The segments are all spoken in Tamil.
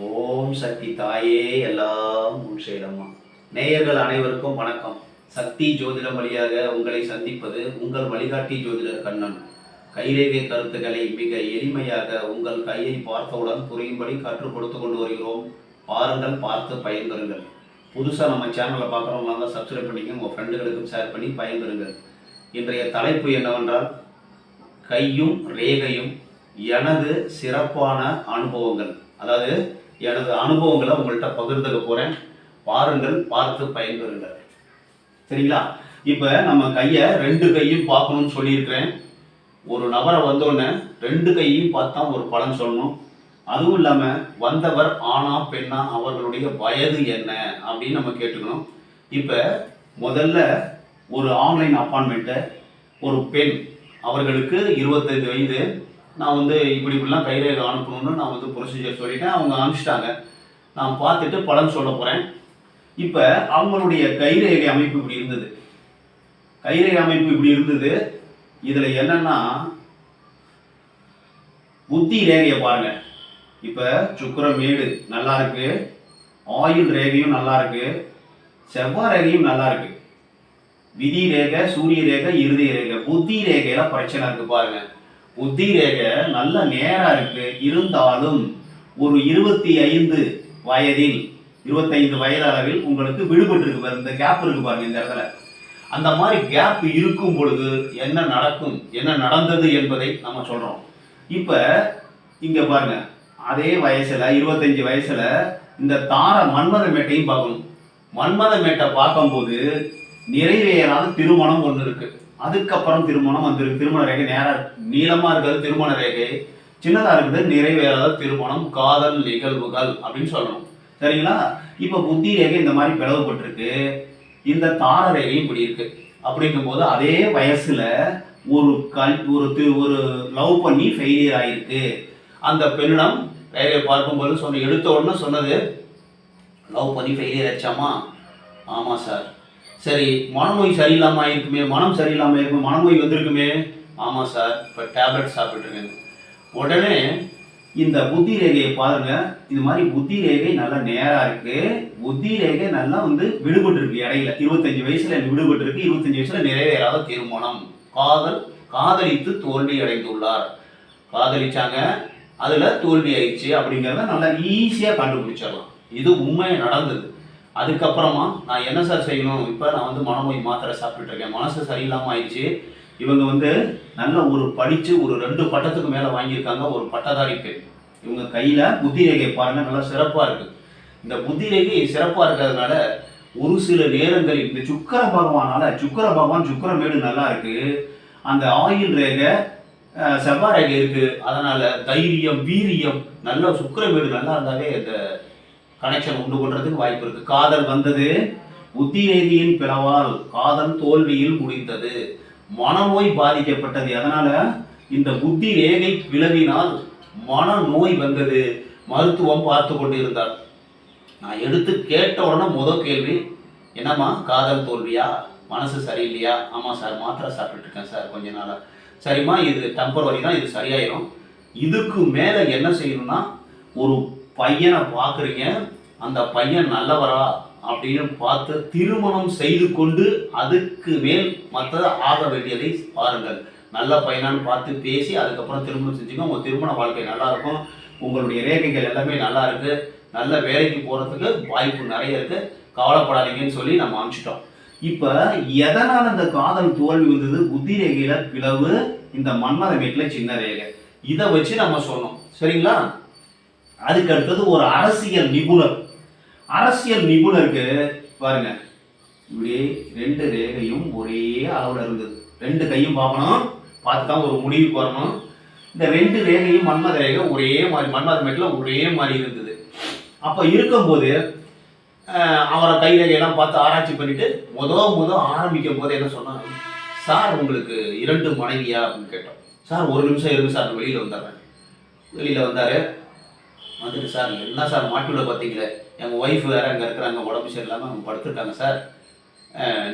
ஓம் சக்தி தாயே எல்லாம் உன் செயலம்மா நேயர்கள் அனைவருக்கும் வணக்கம். சக்தி ஜோதிடம் வழியாக உங்களை சந்திப்பது உங்கள் வழிகாட்டி ஜோதிடர் கண்ணன். கைரேகை கருத்துக்களை மிக எளிமையாக உங்கள் கையை பார்த்தவுடன் புரியும்படி கற்றுக் கொடுத்து கொண்டு வருகிறோம். பாருங்கள் பார்த்து பயன்பெறுங்கள். புதுசாக நம்ம சேனலை பார்க்குறவங்க வாங்க சப்ஸ்கிரைப் பண்ணிக்க உங்கள் ஃப்ரெண்டுகளுக்கும் ஷேர் பண்ணி பயன்பெறுங்கள். இன்றைய தலைப்பு என்னவென்றால் கையும் ரேகையும் எனது சிறப்பான அனுபவங்கள். அதாவது எனது அனுபவங்களை உங்கள்கிட்ட பகிர்ந்துக்க போகிறேன் பாருங்கள் பார்த்து பயன்பெறுங்கள். சரிங்களா? இப்போ நம்ம கையை ரெண்டு கையும் பார்க்கணும்னு சொல்லியிருக்கிறேன். ஒரு நபரை வந்தோடனே ரெண்டு கையும் பார்த்தா ஒரு பலன் சொல்லணும். அதுவும் இல்லாமல் வந்தவர் ஆணா பெண்ணா அவர்களுடைய வயது என்ன அப்படின்னு நம்ம கேட்டுக்கணும். இப்போ முதல்ல ஒரு ஆன்லைன் அப்பாயின்மெண்ட்டை ஒரு பெண் அவர்களுக்கு இருபத்தைந்து வயது நான் வந்து இப்படி இப்படிலாம் கைரேகை அனுப்பணும்னு நான் வந்து ப்ரொசீஜர் சொல்லிட்டேன். அவங்க அனுப்பிச்சிட்டாங்க. நான் பார்த்துட்டு பலன் சொல்ல போகிறேன் இப்போ அவங்களுடைய கைரேகை அமைப்பு இப்படி இருந்தது. கைரேகை அமைப்பு இப்படி இருந்தது. இதில் என்னன்னா புத்தி ரேகையை பாருங்க. இப்போ சுக்கிரமேடு நல்லா இருக்கு. ஆயுள் ரேகையும் நல்லா இருக்கு. செவ்வாய் ரேகையும் நல்லா இருக்கு. விதி ரேகை சூரிய ரேகை இறுதி ரேகை. புத்தி ரேகையில பிரச்சனை இருக்கு பாருங்க. புத்தி நல்ல நேரா இருக்கு. இருந்தாலும் ஒரு இருபத்தி ஐந்து வயதில் இருபத்தைந்து வயது அளவில் உங்களுக்கு விடுபட்டு இருக்கு பாருங்க இந்த கேப் இருக்கு பாருங்க இந்த இடத்துல. அந்த மாதிரி கேப் இருக்கும் பொழுது என்ன நடக்கும் என்ன நடந்தது என்பதை நம்ம சொல்றோம். இப்ப இங்க பாருங்க. அதே வயசுல இருபத்தஞ்சு வயசுல இந்த தார மன்மத மேட்டையும் பார்க்கணும். மன்மத மேட்டை பார்க்கும்போது நிறைவேறாத திருமணம் ஒன்று இருக்கு. அதுக்கப்புறம் திருமணம் வந்திருக்கு. திருமண ரேகை நேராக நீளமா இருக்கிறது திருமண ரேகை. சின்னதா இருக்குது நிறைவேறாத திருமணம் காதல் நிகழ்வுகள் அப்படின்னு சொல்லணும். சரிங்களா? இப்போ புத்தி ரேகை இந்த மாதிரி பிளவுபட்டிருக்கு. இந்த தார ரேகையும் இப்படி இருக்கு. அப்படிங்கும்போது அதே வயசுல ஒரு கல் ஒரு ஒரு லவ் பண்ணி ஃபெயிலியர் ஆயிருக்கு. அந்த பெண்ணிடம் ரேகையை பார்க்கும்போது சொன்ன எடுத்த உடனே சொன்னது லவ் பண்ணி ஃபெயிலியர் ஆச்சாமா ஆமாம் சார். சரி மனநோய் சரியில்லாமல் இருக்குமே மனம் சரியில்லாமல் இருக்குமே மனநோய் வந்திருக்குமே. ஆமாம் சார் இப்போ டேப்லெட் சாப்பிட்டுருக்கேன் உடனே இந்த புத்தி ரேகையை பாருங்கள் இது மாதிரி புத்தி ரேகை நல்லா நேராக இருக்குது புத்தி ரேகை நல்லா வந்து விடுபட்டு இருக்கு இடையில. இருபத்தஞ்சு வயசுல விடுபட்டு இருக்கு இருபத்தஞ்சு வயசுல நிறைவேறாத திருமணம். காதல் காதலித்து தோல்வி அடைந்துள்ளார். காதலிச்சாங்க. அதில் தோல்வி ஆயிடுச்சு அப்படிங்கிறத நல்லா ஈஸியாக கண்டுபிடிச்சிடலாம். இது உண்மை நடந்தது? அதுக்கப்புறமா நான் என்ன சார் செய்யணும்? இப்போ நான் வந்து மனநோய் மாத்திரை சாப்பிட்டுட்டு மனசு சரியில்லாமல் ஆயிடுச்சு. இவங்க வந்து நல்ல ஒரு படித்து ஒரு ரெண்டு பட்டத்துக்கு மேலே வாங்கியிருக்காங்க. ஒரு பட்டதாரி பெண் இவங்க கையில் புத்தி ரேகை நல்லா சிறப்பாக இருக்குது இந்த புத்தி ரேகை சிறப்பாக இருக்கிறதுனால ஒரு சில நேரங்களில் இந்த சுக்கர பகவானால் சுக்கர பகவான் சுக்கரமேடு நல்லா இருக்குது அந்த ஆயில் ரேகை செவ்வாய் ரேகை இருக்குது அதனால் தைரியம் வீரியம் நல்ல சுக்கரமேடு நல்லா இருந்தாலே இந்த கனெக்ஷன் உண்டு கொள்றதுக்கு வாய்ப்பு இருக்கு. காதல் வந்தது புத்தி ரேகையின் பிளவால் காதல் தோல்வியில் முடிந்தது. மனநோய் பாதிக்கப்பட்டது. அதனால இந்த புத்தி ரேகை பிளவினால் மனநோய் வந்தது. மருத்துவம் பார்த்து கொண்டிருந்தார். நான் எடுத்து கேட்ட உடனே முதல் கேள்வி என்னம்மா காதல் தோல்வியா? மனசு சரியில்லையா? ஆமாம் சார் மாத்திரை சாப்பிட்டுட்டு இருக்கேன் சார் கொஞ்ச நாளாக சரிம்மா இது டெம்பரவரி தான் இது சரியாயிரும். இதுக்கு மேலே என்ன செய்யணும்னா ஒரு பையனை பார்க்குறீங்க அந்த பையன் நல்லவரா அப்படின்னு பார்த்து திருமணம் செய்து கொண்டு அதுக்கு மேல் மற்ற ஆக வேண்டியதை பாருங்கள். நல்ல பையனான்னு பார்த்து பேசி அதுக்கப்புறம் திருமணம் செஞ்சுங்க உங்கள் திருமண வாழ்க்கை நல்லாயிருக்கும். உங்களுடைய ரேகைகள் எல்லாமே நல்லா இருக்கு நல்ல வேலைக்கு போகிறதுக்கு வாய்ப்பு நிறைய இருக்கு. கவலைப்படாதீங்கன்னு சொல்லி நம்ம அனுப்பிச்சிட்டோம். இப்போ எதனால் அந்த காதல் தோல்வி வந்தது? புத்தி ரேகையில் பிளவு இந்த மன்மத வீட்டில் சின்ன ரேகை. இதை வச்சு நம்ம சொன்னோம் சரிங்களா? அதுக்கு அடுத்தது ஒரு அரசியல் நிபுணர். அரசியல் நிபுணருக்கு பாருங்க இப்படி ரெண்டு ரேகையும் ஒரே அளவில் இருந்தது. ரெண்டு கையும் பார்க்கணும் பார்த்து தான் ஒரு முடிவுக்கு வரணும். இந்த ரெண்டு ரேகையும் மன்மத ரேகை ஒரே மாதிரி மன்மத மேட்டில் ஒரே மாதிரி இருந்தது. அப்போ இருக்கும்போது அவரை கை ரேகையெல்லாம் பார்த்து ஆராய்ச்சி பண்ணிட்டு முத முத ஆரம்பிக்கும் போது என்ன சொன்னாங்க சார் உங்களுக்கு இரண்டு மனைவியா? அப்படின்னு கேட்டோம். சார் ஒரு நிமிஷம் இருங்க சார் வெளியில் வந்துடுறேன். வெளியில் வந்தார். வந்துட்டு சார் என்ன சார் மாட்டிவிட பார்த்தீங்களே எங்கள் ஒய்ஃப் வேறு அங்கே இருக்கிறாங்க உடம்பு சரியில்லாமல் அவங்க படுத்துருக்காங்க சார்.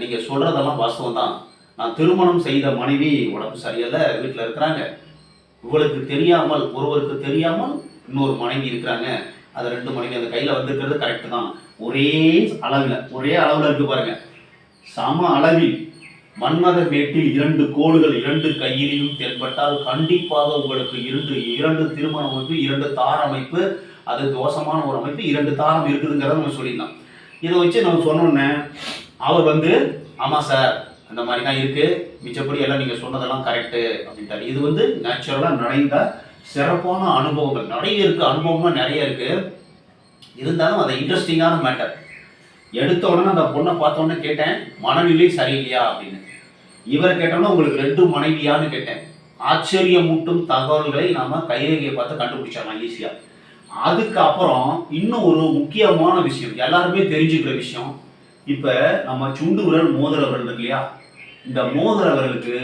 நீங்கள் சொல்கிறதெல்லாம் வாஸ்தவம் தான். நான் திருமணம் செய்த மனைவி உடம்பு சரியில்லை வீட்டில் இருக்கிறாங்க. இவளுக்கு தெரியாமல் ஒருவருக்கு தெரியாமல் இன்னொரு மனைவி இருக்கிறாங்க. அது ரெண்டு மணிக்கு அந்த கையில் வந்திருக்கிறது கரெக்டு தான். ஒரே அளவில் ஒரே அளவில் இருக்குது பாருங்கள் சம அளவில் மன்மத மேட்டில் இரண்டு கோடுகள் இரண்டு கையிலையும் தென்பட்டால் கண்டிப்பாக உங்களுக்கு இரண்டு இரண்டு திருமண அமைப்பு இரண்டு தார அமைப்பு அது தோஷமான ஒரு அமைப்பு இரண்டு தாரம் இருக்குதுங்கிறத நம்ம சொல்லிடலாம் இதை வச்சு நம்ம சொன்னோன்னே அவர் வந்து ஆமாம் சார் அந்த மாதிரி தான் இருக்கு. மிச்சப்படி எல்லாம் நீங்கள் சொன்னதெல்லாம் கரெக்டு அப்படின்ட்டாரு. இது வந்து நேச்சுரலாக நடைந்த சிறப்பான அனுபவங்கள். நிறைய இருக்கு அனுபவம்லாம் நிறைய இருக்கு. இருந்தாலும் அது இன்ட்ரெஸ்டிங்கான மேட்டர் எடுத்த உடனே அந்த பொண்ணை பார்த்த உடனே கேட்டேன் மனநிலை சரியில்லையா? அப்படின்னு. இவரை கேட்டோம்னா உங்களுக்கு ரெண்டு மனைவியான்னு கேட்டேன். ஆச்சரியமூட்டும் தகவல்களை நம்ம கைரேகையை பார்த்து கண்டுபிடிச்சிடலாம் ஈஸியா அதுக்கப்புறம் இன்னும் ஒரு முக்கியமான விஷயம் எல்லாருமே தெரிஞ்சுக்கிற விஷயம். இப்ப நம்ம சுண்டு விரல் மோதிர விரல் இருக்கு இல்லையா? இந்த மோதிர விரலுக்கு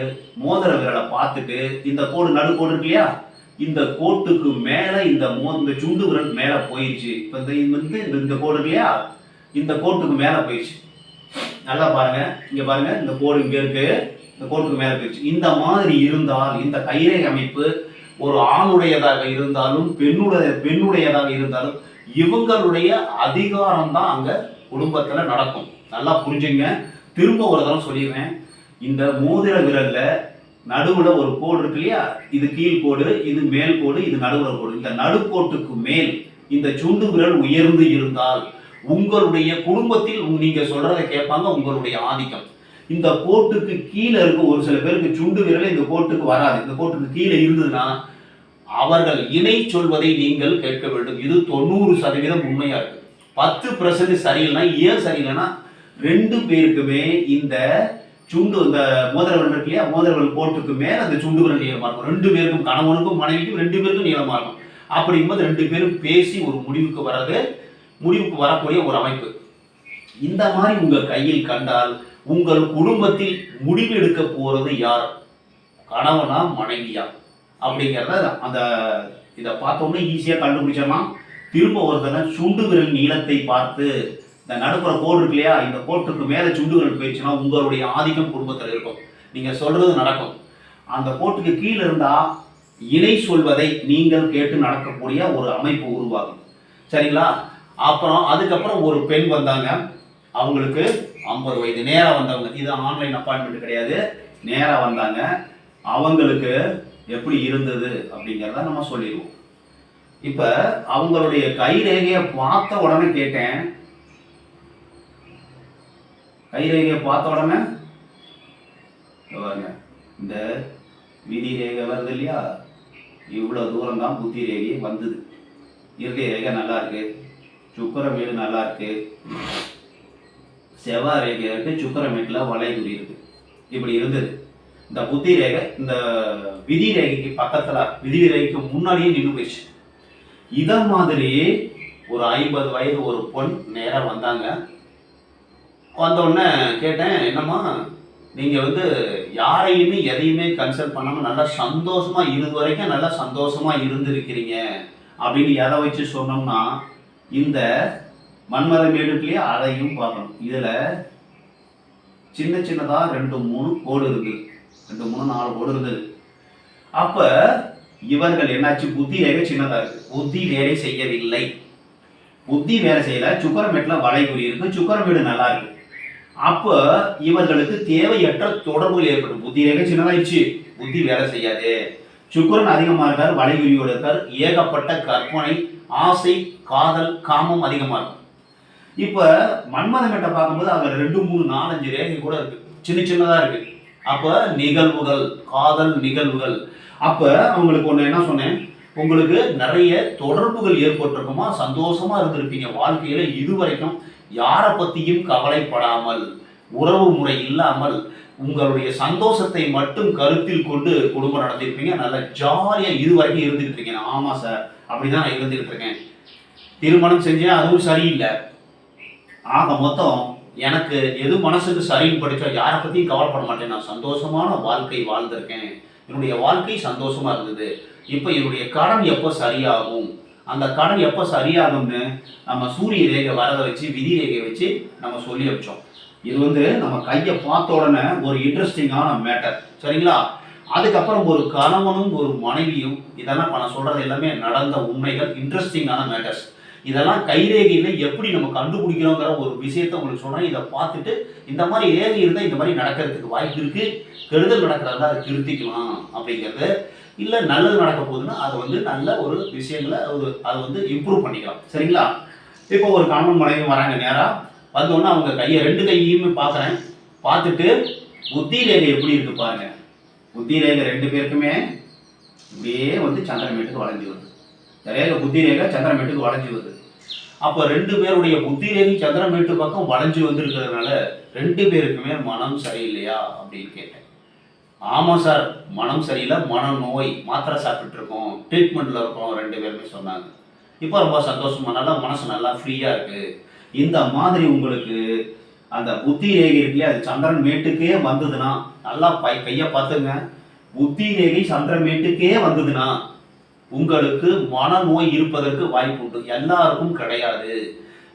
மோதிர விரலை பார்த்துட்டு இந்த கோடு நடுக்கோடு இருக்கு இல்லையா? இந்த கோட்டுக்கு மேல இந்த மோ இந்த சுண்டு விரல் மேல போயிடுச்சு இப்ப இந்த இது வந்து இந்த- இந்த கோடு இல்லையா? இந்த கோட்டுக்கு மேல போயிடுச்சு நல்லா பாருங்க. இங்க பாருங்க இந்த கோடு இங்க இருக்கு. இந்த கோட்டுக்கு மேல போயிடுச்சு. இந்த மாதிரி இருந்தால் இந்த கைரேகை அமைப்பு ஒரு ஆணுடையதாக இருந்தாலும் பெண்ணுடைய பெண்ணுடையதாக இருந்தாலும் இவங்களுடைய அதிகாரம் தான் அங்க குடும்பத்துல நடக்கும். நல்லா புரிஞ்சுங்க. திரும்ப ஒரு தடவை சொல்லிடுறேன். இந்த மோதிர விரல்ல நடுவுல ஒரு கோடு இருக்கு இல்லையா? இது கீழ் கோடு இது மேல் கோடு இது நடுவுல கோடு. இந்த நடுக்கோட்டுக்கு மேல் இந்த சுண்டு விரல் உயர்ந்து இருந்தால் உங்களுடைய குடும்பத்தில் நீங்க சொல்றதை கேட்பாங்க உங்களுடைய ஆதிக்கம். இந்த கோட்டுக்கு கீழே இருக்க ஒரு சில பேருக்கு சுண்டு விரல் இந்த கோட்டுக்கு வராது. இந்த கோட்டுக்கு கீழே இருந்ததுன்னா அவர்கள் இணை சொல்வதை நீங்கள் கேட்க வேண்டும். இது தொண்ணூறு சதவீதம் உண்மையா இருக்கு. பத்து பர்சன்ட் சரியில்லைன்னா ஏன் சரியில்லைன்னா ரெண்டு பேருக்குமே இந்த சுண்டு இந்த மோதிரவன் இருக்கு இல்லையா? மோதிரவன் கோட்டுக்கு மேல அந்த சுண்டு விரல் நீளமா இருக்கும். ரெண்டு பேருக்கும் கணவனுக்கும் மனைவிக்கும் ரெண்டு பேருக்கும் நீளமா இருக்கும். அப்படிங்கும்போது ரெண்டு பேரும் பேசி ஒரு முடிவுக்கு வர்றது முடிவுக்கு வரக்கூடிய ஒரு அமைப்பு. இந்த மாதிரி உங்கள் கையில் கண்டால் உங்கள் குடும்பத்தில் முடிவு எடுக்க போகிறது யார்? கணவனா மனைவியா? அப்படிங்கிறத அந்த இதை பார்த்தோம்னா ஈஸியாக கண்டுபிடிச்சிடலாம். திரும்ப ஒரு தடவை சுண்டு விரல் நீளத்தை பார்த்து இந்த நடுப்புற கோடு இருக்கு இல்லையா இந்த கோட்டுக்கு மேலே சுண்டு விரல் போயிடுச்சுன்னா உங்களுடைய ஆதிக்கம் குடும்பத்தில் இருக்கும். நீங்கள் சொல்கிறது நடக்கும். அந்த கோட்டுக்கு கீழே இருந்தால் இணை சொல்வதை நீங்கள் கேட்டு நடக்கக்கூடிய ஒரு அமைப்பு உருவாகும். சரிங்களா? அப்புறம் அதுக்கப்புறம் ஒரு பெண் வந்தாங்க. அவங்களுக்கு ஐம்பது வயது. நேராக வந்தவங்க. இது ஆன்லைன் அப்பாயின்மெண்ட் கிடையாது. நேராக வந்தாங்க. அவங்களுக்கு எப்படி இருந்தது அப்படிங்கிறத நம்ம சொல்லிடுவோம். இப்போ அவங்களுடைய கைரேகையை பார்த்த உடனே கேட்டேன். கைரேகையை பார்த்த உடனே இங்க இந்த விதி ரேகை வருது இல்லையா? இவ்வளோ தூரம் தான் புத்தி ரேகை வந்தது. இறுதி ரேகை நல்லா இருக்குது சுக்கர வீடு நல்லா இருக்கு செவ்வாய் ரேகை இருக்கு சுக்கரமேட்டில் வளைகுறி இருக்கு. இப்படி இருந்தது. இந்த புத்தி ரேகை இந்த விதி ரேகைக்கு பக்கத்துல விதி ரேகைக்கு முன்னாடியே நின்று போயிடுச்சு. இத மாதிரி ஒரு ஐம்பது வயது ஒரு பொண் நேராக வந்தாங்க. வந்தோடனே கேட்டேன் என்னம்மா நீங்கள் வந்து யாரையுமே எதையுமே கன்சல்ட் பண்ணாமல் நல்லா சந்தோஷமாக இருது வரைக்கும் நல்லா சந்தோஷமாக இருந்திருக்கிறீங்க. அப்படின்னு எதை வச்சு சொன்னோம்னா இந்த மன்மதம் எடுக்கலையே அதையும் பார்க்கணும். இதுல சின்ன சின்னதாக ரெண்டு மூணு கோடு இருக்கு. ரெண்டு மூணு நாலு கோடு இருந்தது அப்போ இவர்கள் என்னாச்சு? புத்தி ரேகை சின்னதாக இருக்கு. புத்தி வேலை செய்யவில்லை. புத்தி வேலை செய்யல. சுக்கரமேட்டில் வளைகுறி இருக்குது சுக்கரமேடு நல்லா இருக்குது அப்போ இவர்களுக்கு தேவையற்ற தொடர்புகள் ஏற்படும். புத்தி ரேகை சின்னதாயிடுச்சு. புத்தி வேலை செய்யாது. சுக்கரன் அதிகமாக இருக்கார். வளைகுறியோடு இருக்கார். ஏகப்பட்ட கற்பனை ஆசை காதல் காமம் அதிகமாக இருக்கும் இப்போ மன்மதன் மேட்டை பார்க்கும்போது அங்கே ரெண்டு மூணு நாலஞ்சு ரேகை கூட இருக்கு. சின்ன சின்னதாக இருக்கு. அப்போ நிகழ்வுகள் காதல் நிகழ்வுகள். அப்போ அவங்களுக்கு ஒன்று என்ன சொன்னேன்? உங்களுக்கு நிறைய தொடர்புகள் ஏற்பட்டிருக்குமா? சந்தோஷமாக இருந்திருப்பீங்க. வாழ்க்கையில் இதுவரைக்கும் யாரை பற்றியும் கவலைப்படாமல் உறவு முறை இல்லாமல் உங்களுடைய சந்தோஷத்தை மட்டும் கருத்தில் கொண்டு குடும்பம் நடத்திருப்பீங்க நல்ல ஜாலியாக இதுவரைக்கும் இருந்துகிட்டு இருக்கீங்க. ஆமாம் சார். அப்படிதான் நான் இருந்துகிட்டு இருக்கேன். திருமணம் செஞ்சேன் அதுவும் சரியில்லை. ஆக மொத்தம் எனக்கு எது மனசுக்கு சரின்னு படித்தோ யாரை பற்றியும் கவலைப்பட மாட்டேன். நான் சந்தோஷமான வாழ்க்கை வாழ்ந்திருக்கேன். என்னுடைய வாழ்க்கை சந்தோஷமாக இருந்தது. இப்போ என்னுடைய கடன் எப்போ சரியாகும்? அந்த கடன் எப்போ சரியாகும்னு நம்ம சூரிய ரேகை வரதை வச்சு விதி ரேகை வச்சு நம்ம சொல்லி வச்சோம். இது வந்து நம்ம கையை பார்த்த உடனே ஒரு இன்ட்ரெஸ்டிங்கான மேட்டர் சரிங்களா? அதுக்கப்புறம் ஒரு கணவனும் ஒரு மனைவியும் இதெல்லாம் இப்ப நான் சொல்றது எல்லாமே நடந்த உண்மைகள் இன்ட்ரெஸ்டிங்கான மேட்டர்ஸ் இதெல்லாம் கைரேகையில் எப்படி நம்ம கண்டுபிடிக்கிறோங்கிற ஒரு விஷயத்த உங்களுக்கு சொன்னால் இதை பார்த்துட்டு இந்த மாதிரி ரேகை இருந்தால் இந்த மாதிரி நடக்கிறதுக்கு வாய்ப்பு இருக்கு. கெடுதல் நடக்கிறதா அதை திருத்திக்கலாம் அப்படிங்கிறது. இல்லை நல்லது நடக்க போகுதுன்னா அதை வந்து நல்ல ஒரு விஷயங்களை ஒரு அதை வந்து இம்ப்ரூவ் பண்ணிக்கலாம். சரிங்களா? இப்போ ஒரு கணவன் மனைவி வராங்க நேராக வந்தோடனே அவங்க கையை ரெண்டு கையுமே பார்க்குறேன். பார்த்துட்டு புத்தி ரேகை எப்படி இருக்கு பாருங்க. புத்தி ரேகை ரெண்டு பேருக்குமே இப்படியே வந்து சந்திரமேட்டுக்கு வளைஞ்சு வருது. இந்த ரேகை புத்தி ரேகை சந்திரமேட்டுக்கு வளைஞ்சு வருது. அப்போ ரெண்டு பேருடைய புத்தி ரேகை சந்திரமேட்டு பக்கம் வளைஞ்சு வந்திருக்கிறதுனால ரெண்டு பேருக்குமே மனம் சரியில்லையா அப்படின்னு கேட்டேன். ஆமாம் சார் மனம் சரியில்லை மனநோய் மாத்திரை சாப்பிட்டு இருக்கோம் ட்ரீட்மெண்ட்டில் இருக்கோம் ரெண்டு பேருமே சொன்னாங்க. இப்போ ரொம்ப சந்தோஷமா நல்லா மனசு நல்லா ஃப்ரீயாக இருக்குது இந்த மாதிரி உங்களுக்கு அந்த புத்தி ரேகை இருக்குல்லையா? அது சந்திரன் மேட்டுக்கே வந்ததுன்னா நல்லா பை கையை பார்த்துங்க. புத்தி ரேகை சந்திரன் மேட்டுக்கே வந்ததுன்னா உங்களுக்கு மனநோய் இருப்பதற்கு வாய்ப்பு உண்டு. எல்லாருக்கும் கிடையாது.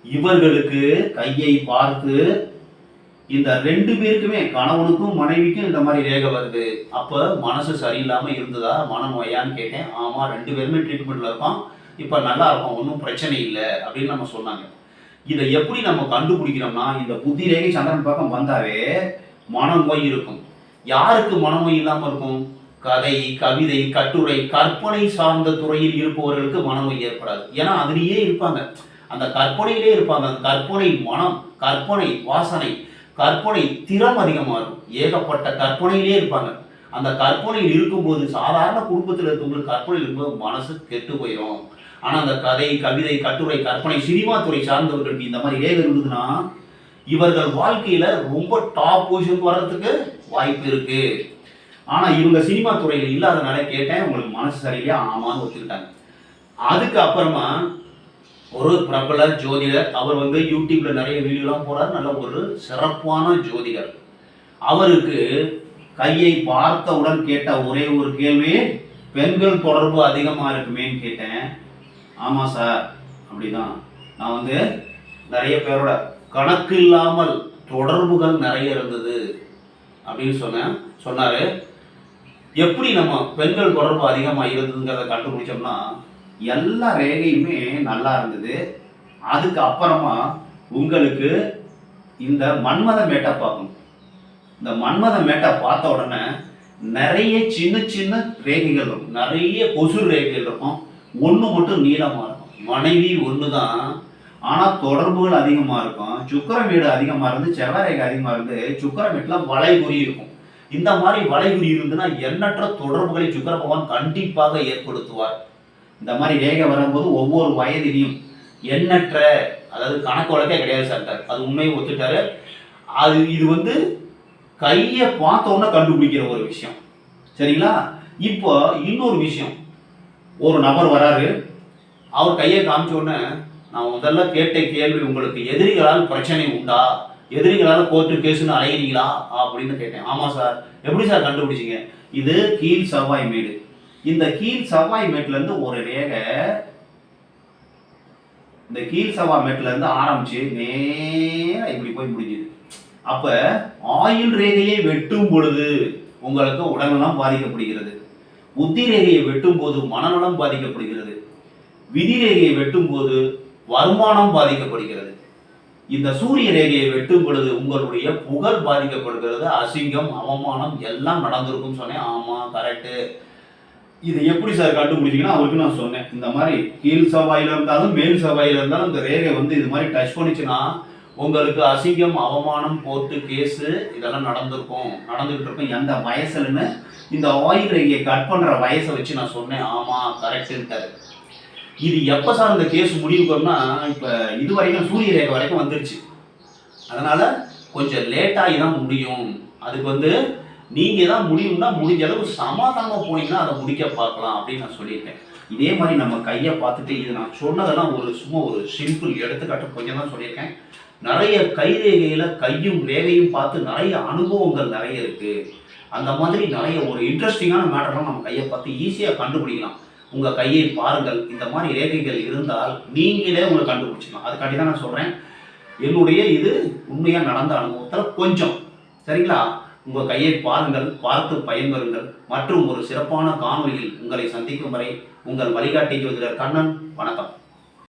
இவர்களுக்கு கையை பார்த்து இந்த ரெண்டு பேருக்குமே கணவனுக்கும் மனைவிக்கும் இந்த மாதிரி ரேகை வருது. அப்ப மனசு சரியில்லாம இருந்ததா? மனநோயான்னு கேட்டேன். ஆமா ரெண்டு பேருமே ட்ரீட்மெண்ட்ல இருக்கோம் இப்ப நல்லா இருக்கும் ஒன்றும் பிரச்சனை இல்லை அப்படின்னு நம்ம சொன்னாங்க. இதை எப்படி நம்ம கண்டுபிடிக்கிறோம்னா இந்த புத்தி ரேகை சந்திரன் பக்கம் வந்தாவே மனநோய் இருக்கும். யாருக்கு மனநோய் இல்லாமல் இருக்கும்? கதை கவிதை கட்டுரை கற்பனை சார்ந்த துறையில் இருப்பவர்களுக்கு மனநோய் ஏற்படாது. ஏன்னா அதுலேயே இருப்பாங்க. அந்த கற்பனையிலே இருப்பாங்க. அந்த கற்பனை மனம் கற்பனை வாசனை கற்பனை திறம் அதிகமாக இருக்கும் ஏகப்பட்ட கற்பனையிலே இருப்பாங்க. அந்த கற்பனையில் இருக்கும்போது சாதாரண குடும்பத்தில் இருக்கவங்களுக்கு கற்பனையில் இருக்கும்போது மனசு கெட்டு போயிடும் ஆனால் அந்த கதை கவிதை கட்டுரை கற்பனை சினிமா துறை சார்ந்தவர்களுக்கு இந்த மாதிரி ஏக இருந்ததுன்னா இவர்கள் வாழ்க்கையில் ரொம்ப டாப் பொசிஷனுக்கு வர்றதுக்கு வாய்ப்பு இருக்கு. ஆனால் இவங்க சினிமா துறையில் இல்லாதனால கேட்டேன் உங்களுக்கு மனசு சரியில்லையா? ஆமான்னு ஒத்துக்கிட்டாங்க. அதுக்கு அப்புறமா ஒரு பிரபல ஜோதிடர் அவர் வந்து யூடியூப்ல நிறைய வீடியோலாம் போறாரு. நல்ல ஒரு சிறப்பான ஜோதிடர். அவருக்கு கையை பார்த்தவுடன் கேட்ட ஒரே ஒரு கேள்வி பெண்கள் தொடர்பு அதிகமாக இருக்குமேன்னு கேட்டேன். ஆமாம் சார் அப்படிதான். நான் வந்து நிறைய பேரோட கணக்கு இல்லாமல் தொடர்புகள் நிறைய இருந்தது. அப்படின்னு சொன்னேன். சொன்னார் எப்படி நம்ம பெண்கள் தொடர்பு அதிகமாக இருந்ததுங்கிறத கண்டுபிடிச்சோம்னா எல்லா ரேகையுமே நல்லா இருந்தது. அதுக்கு அப்புறமா உங்களுக்கு இந்த மன்மத மேட்டை பார்க்கணும். இந்த மன்மத மேட்டை பார்த்த உடனே நிறைய சின்ன சின்ன ரேகைகள் இருக்கும். நிறைய கொசு ரேகைகள் இருக்கும். ஒன்று மட்டும் நீளமாக இருக்கும். மனைவி ஒன்று தான் ஆனால் தொடர்புகள் அதிகமாக இருக்கும். சுக்கரமேடு அதிகமாக இருந்து செவ்வாரேகை அதிகமாக இருந்து சுக்கரமேட்டில் வளைகுறி இருக்கும். இந்த மாதிரி வளைகுறி இருந்துன்னா எண்ணற்ற தொடர்புகளை சுக்கர பகவான் கண்டிப்பாக ஏற்படுத்துவார். இந்த மாதிரி ரேகை வரும்போது ஒவ்வொரு வயதிலையும் எண்ணற்ற அதாவது கணக்கு வழக்கே கிடையாது சார். அது உண்மையை ஒத்துட்டாரு அது இது வந்து கையை பார்த்த உடனே கண்டுபிடிக்கிற ஒரு விஷயம். சரிங்களா? இப்போ இன்னொரு விஷயம். ஒரு நபர் வராரு. அவர் கையை காமிச்ச உடனே நான் முதல்ல கேட்ட கேள்வி உங்களுக்கு எதிரிகளால் பிரச்சனை உண்டா? எதிரிகளால் கோர்ட்டு கேஸுன்னு அலையிறீங்களா? அப்படின்னு கேட்டேன். ஆமாம் சார். எப்படி சார் கண்டுபிடிச்சிங்க? இது கீழ் செவ்வாய் மேடு. இந்த கீழ் செவ்வாய் மேட்லேருந்து ஒரு ரேகை இந்த கீழ் செவ்வாய் மேட்லேருந்து ஆரம்பிச்சு நேராக இப்படி போய் முடிஞ்சுது. அப்ப ஆயுள் ரேகையை வெட்டும் பொழுது உங்களுக்கு உடல்நலம் பாதிக்கப்படுகிறது. புத்தி ரேகையை வெட்டும் போது மனநலம் பாதிக்கப்படுகிறது. விதி ரேகையை வெட்டும் போது வருமானம் பாதிக்கப்படுகிறது. இந்த சூரிய ரேகையை வெட்டும் பொழுது உங்களுடைய புகழ் பாதிக்கப்படுகிறது அசிங்கம் அவமானம் எல்லாம் நடந்திருக்கும் சொன்னேன். ஆமா கரெக்டு இதை எப்படி சார் கண்டுபிடிச்சிங்கன்னா அவருக்கு நான் சொன்னேன். இந்த மாதிரி கீழ் சவாயில இருந்தாலும் மேல் சவாயில இருந்தாலும் இந்த ரேகை வந்து இது மாதிரி டச் பண்ணிச்சுன்னா உங்களுக்கு அசிங்கம் அவமானம் கோர்ட்டு கேஸு இதெல்லாம் நடந்திருக்கும். நடந்துகிட்டு இருக்கும். எந்த வயசுலன்னு இந்த ஆயில் ரேகையை கட் பண்ணுற வயசை வச்சு நான் சொன்னேன். ஆமாம் கரெக்டுன்ட்டாரு இது எப்போ சார் இந்த கேஸ் முடிவுக்கு வரும்னா இப்போ இது வரைக்கும் சூரிய ரேகை வரைக்கும் வந்துருச்சு. அதனால் கொஞ்சம் லேட்டாகி தான் முடியும். அதுக்கு வந்து நீங்கள் தான் முடியும்னா முடிஞ்ச அளவு சமாதானமாக போனீங்கன்னா அதை முடிக்க பார்க்கலாம் அப்படின்னு நான் சொல்லியிருக்கேன். இதே மாதிரி நம்ம கையை பார்த்துட்டு இது நான் சொன்னதெல்லாம் ஒரு சும்மா ஒரு சிம்பிள் எடுத்துக்காட்டு கொஞ்சம் தான் சொல்லியிருக்கேன். நிறைய கை ரேகையில் கையும் ரேகையும் பார்த்து நிறைய அனுபவங்கள் நிறைய இருக்குது அந்த மாதிரி நிறைய ஒரு இன்ட்ரெஸ்டிங்கான மேட்டர்லாம் நம்ம கையை பார்த்து ஈஸியாக கண்டுபிடிக்கலாம். உங்கள் கையை பாருங்கள். இந்த மாதிரி ரேகைகள் இருந்தால் நீங்களே உங்களை கண்டுபிடிச்சிக்கலாம். அதுக்காண்டி தான் நான் சொல்கிறேன் என்னுடைய இது உண்மையாக நடந்த அனுபவத்தில் கொஞ்சம். சரிங்களா? உங்கள் கையை பாருங்கள் பார்த்து பயன்பெறுங்கள். மற்றும் ஒரு சிறப்பான காணொளியில் உங்களை சந்திக்கும் வரை உங்கள் வழிகாட்டி ஜோதிடர் கண்ணன் வணக்கம்.